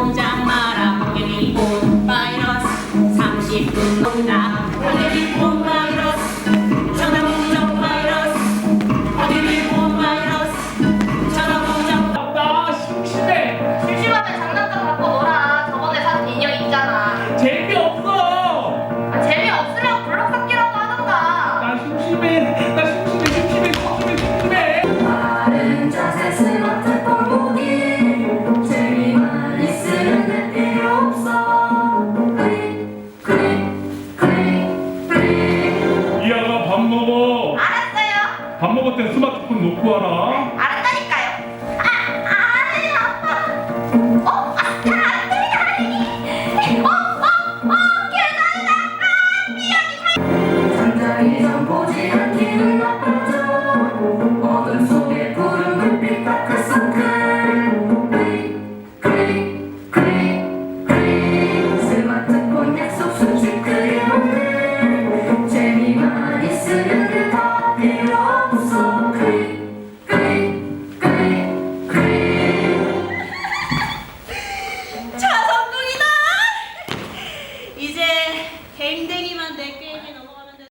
공장 마라 공격이 온 바이러스 30분 공장 공격이 바이러스 먹어. 알았어요. 밥 먹을 땐 스마트폰 놓고 와라. 알았어요 댕댕이만 내 게임이나